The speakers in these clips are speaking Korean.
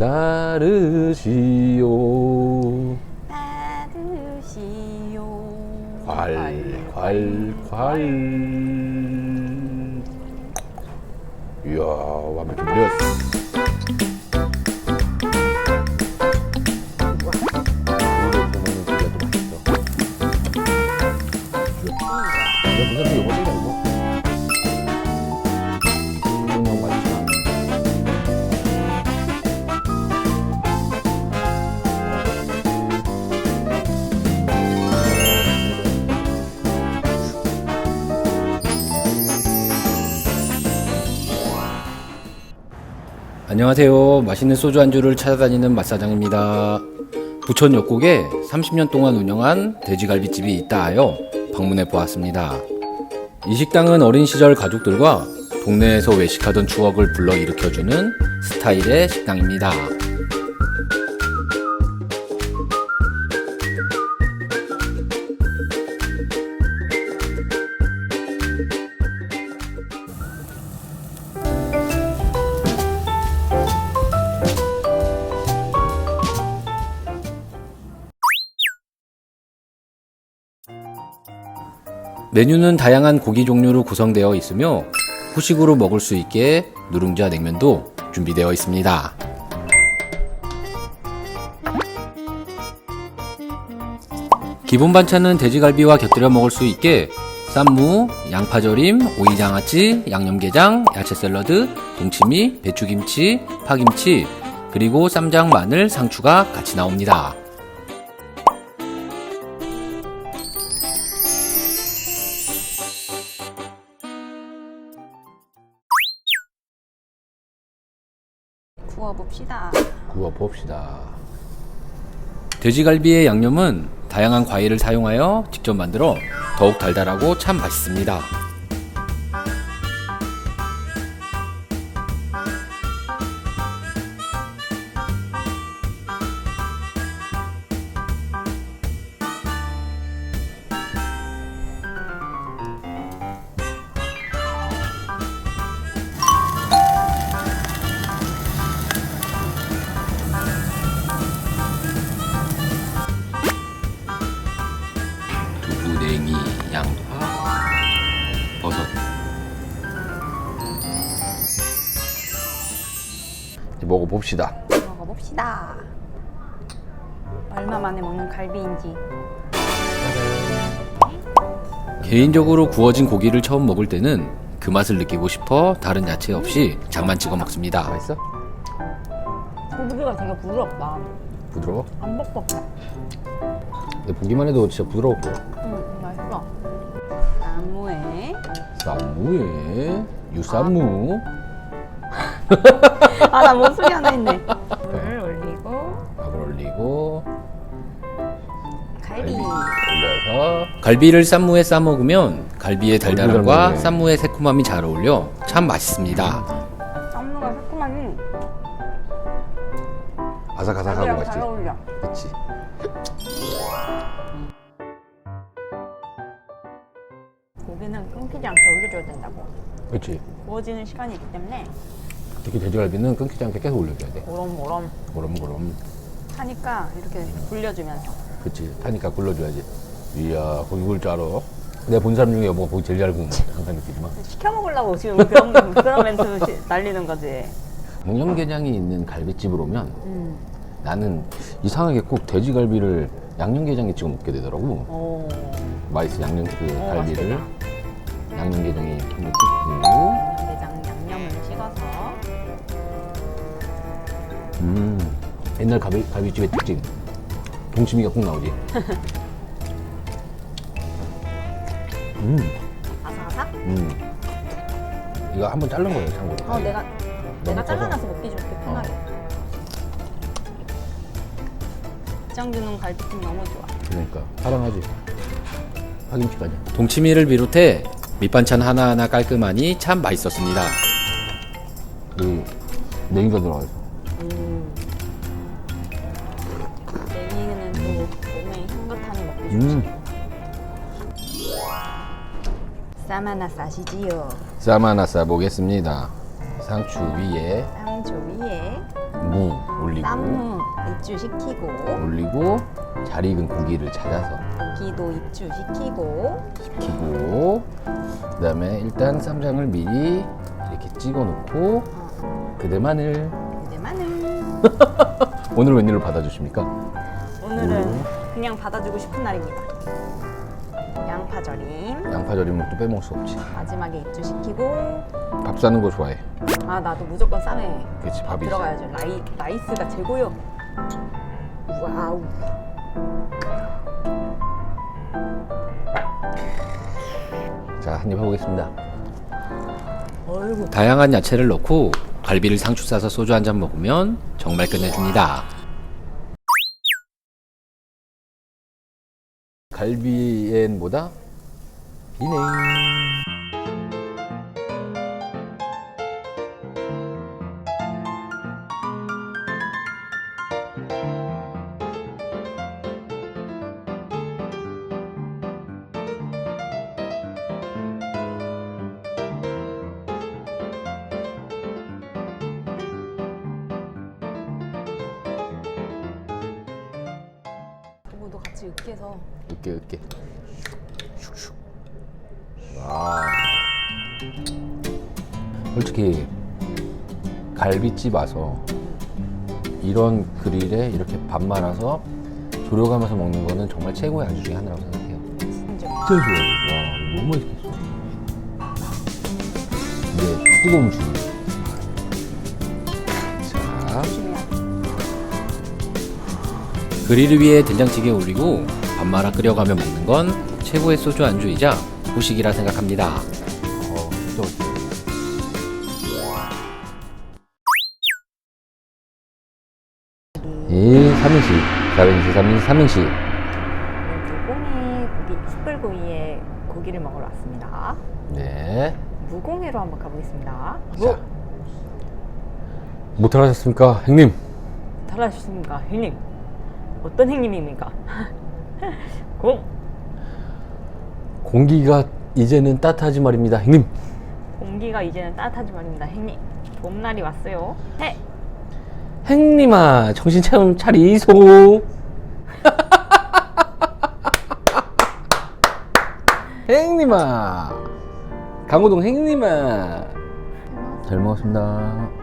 따르시오. 따르시오. 콸콸콸 이야 완벽해 안녕하세요. 맛있는 소주 안주를 찾아다니는 맛사장입니다. 부천 역곡에 30년 동안 운영한 돼지갈비집이 있다 하여 방문해 보았습니다. 이 식당은 어린 시절 가족들과 동네에서 외식하던 추억을 불러 일으켜주는 스타일의 식당입니다. 메뉴는 다양한 고기 종류로 구성되어 있으며 후식으로 먹을 수 있게 누룽지와 냉면도 준비되어 있습니다. 기본 반찬은 돼지갈비와 곁들여 먹을 수 있게 쌈무, 양파절임, 오이장아찌, 양념게장, 야채 샐러드, 동치미, 배추김치, 파김치, 그리고 쌈장, 마늘, 상추가 같이 나옵니다. 구워봅시다. 구워 봅시다. 돼지갈비의 양념은 다양한 과일을 사용하여 직접 만들어 더욱 달달하고 참 맛있습니다. 먹어봅시다. 먹어봅시다. 얼마 만에 먹는 갈비인지. 개인적으로 구워진 고기를 처음 먹을 때는 그 맛을 느끼고 싶어 다른 야채 없이 장만 찍어 먹습니다. 맛있어? 고기가 되게 부드럽다. 부드러워? 안 뻑뻑해. 근데 보기만 해도 진짜 부드러워 보여. 응, 맛있어. 나무에. 쌈무에 유쌈무 아, 나 모습이 하나 있네. 물을 올리고, 밥을 올리고 갈비. 올려서 갈비를 쌈무에 싸 먹으면 갈비의 달달함과 먹네. 쌈무의 새콤함이 잘 어울려 참 맛있습니다. 쌈무가 새콤하니 아삭아삭하고 맛있지. 잘 어울려. 그렇지. 고기는 끊기지 않게 올려줘야 된다고. 그렇지. 구워지는 시간이 있기 때문에 특히 돼지갈비는 끊기지 않게 계속 올려줘야 돼. 오럼오럼 고럼고럼. 하니까 이렇게 굴려주면서. 그렇지. 타니까 굴러줘야지. 이야 고기 구울 줄 알아. 내가 본 사람 중에 여보가 고기 제일 잘 구운 거. 항상 느끼지만. 시켜 먹으려고 지금 그런 그런 멘트 시- 날리는 거지. 양념게장이 있는 갈비집을 오면 음. 나는 이상하게 꼭 돼지갈비를 양념게장에 찍어 먹게 되더라고. 오. 맛있어 양념 그 오, 갈비를 맛있겠다. 양념게장에 한번 찍고. 음 옛날 갈비, 갈비집의 특징 동치미가 꼭 나오지. 음, 아삭아삭. 음. 이거 한번 자른 거예요, 참고로. 어 내가 내가 커서. 잘라놔서 먹기 좋게 편하게. 이장준은 갈비찜 너무 좋아. 그러니까 사랑하지. 파김치까지. 동치미를 비롯해 밑반찬 하나하나 깔끔하니 참 맛있었습니다. 그 냉이가 들어가 있 음. 쌈 하나 싸시지요. 쌈 하나 싸보겠습니다. 상추 위에 쌈조 위에 무 올리고 쌈무 입주시키고 올리고 잘 익은 고기를 찾아서 고기도 입주시키고 익히고 그다음에 일단 쌈장을 미리 이렇게 찍어 놓고 그대 마늘 이제 마늘 오늘 웬일로 받아주십니까? 오늘은 그냥 받아주고 싶은 날입니다. 양파절임. 양파절이면 또 빼먹을 수 없지. 마지막에 입주시키고. 밥 싸는 거 좋아해. 아 나도 무조건 쌈에 그치 밥이 들어가야죠. 라이, 라이스가 최고요. 와우. 자 한 입 해보겠습니다. 어이구. 다양한 야채를 넣고 갈비를 상추 싸서 소주 한 잔 먹으면 정말 끝내줍니다. 갈비엔 뭐다? 비냉. 같이 으깨서 으깨 으깨. 슉슉. 와. 솔직히 갈비집 와서 이런 그릴에 이렇게 밥 말아서 조려가면서 먹는 거는 정말 최고의 안주 중에 하나라고 생각해요. 진짜 진짜 좋아요. 와, 너무 맛있겠어. 이제 뜨거운 죽. 자, 그릴 위에 된장찌개 올리고 밥 말아 끓여가며 먹는 건 최고의 소주 안주이자 후식이라 생각합니다. 어. 이 삼행시, 사행시, 삼행시, 삼행시. 무공해 고기 숯불구이에 고기를 먹으러 왔습니다 네. 무공해로 한번 가보겠습니다 자, 못 하셨습니까, 형님? 잘하셨습니까 형님 어떤 형님입니까? 공 공기가 이제는 따뜻하지 말입니다, 형님. 공기가 이제는 따뜻하지 말입니다 형님. 봄날이 왔어요. 해. 행님아 정신 참 차리소. 행님아. 강호동 행님아. 잘 먹었습니다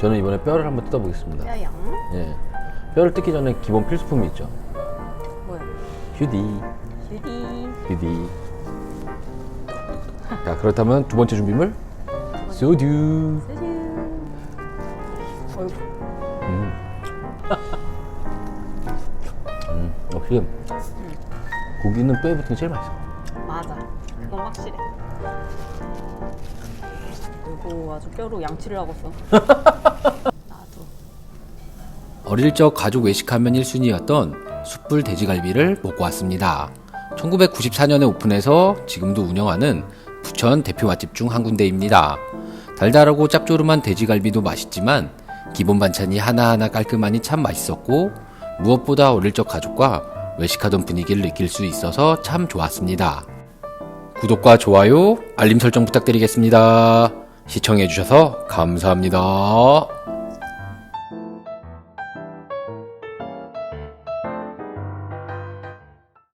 저는 이번에 뼈를 한번 뜯어보겠습니다 뼈양 예. 뼈를 뜯기 전에 기본 필수품이 있죠 뭐야 휴디 휴디 디디. 자 그렇다면 두 번째 준비물 소주. 쓰슈 어이구 음. 음, 역시 고기는 뼈에 붙은 게 제일 맛있어. 이거 아주 뼈로 양치를 하고 있어 나도 어릴 적 가족 외식하면 1순위였던 숯불 돼지갈비를 먹고 왔습니다. 1994년에 오픈해서 지금도 운영하는 부천 대표 맛집 중 한 군데입니다. 달달하고 짭조름한 돼지갈비도 맛있지만 기본 반찬이 하나하나 깔끔하니 참 맛있었고 무엇보다 어릴 적 가족과 외식하던 분위기를 느낄 수 있어서 참 좋았습니다. 구독과 좋아요, 알림 설정 부탁드리겠습니다. 시청해주셔서 감사합니다.